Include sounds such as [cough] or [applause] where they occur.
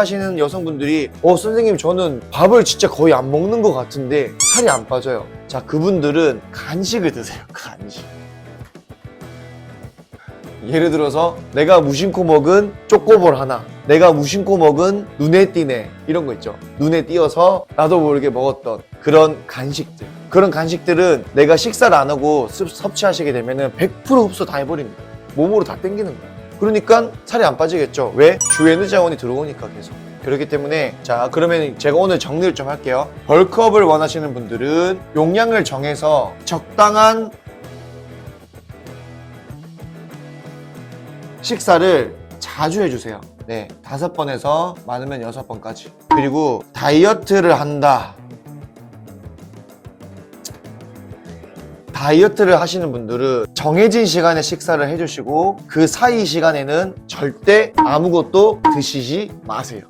하시는 여성분들이 어 선생님 저는 밥을 진짜 거의 안 먹는 것 같은데 살이 안 빠져요. 자 그분들은 간식을 드세요 [laughs] 간식. 예를 들어서 내가 무심코 먹은 쪼꼬볼 하나 내가 무심코 먹은 눈에 띄네 이런 거 있죠. 눈에 띄어서 나도 모르게 먹었던 그런 간식들. 그런 간식들은 내가 식사를 안 하고 습- 섭취하시게 되면 100% 흡수 다 해버립니다. 몸으로 다 땡기는 거예요 그러니까 살이 안 빠지겠죠 왜? 주 에너 자원이 들어오니까 계속 그렇기 때문에 자 그러면 제가 오늘 정리를 좀 할게요 벌크업을 원하시는 분들은 용량을 정해서 적당한 식사를 자주 해주세요. 네, 다섯 번에서 많으면 여섯 번까지. 그리고 다이어트를 한다. 다이어트를 하시는 분들은 정해진 시간에 식사를 해주시고 그 사이 시간에는 절대 아무것도 드시지 마세요.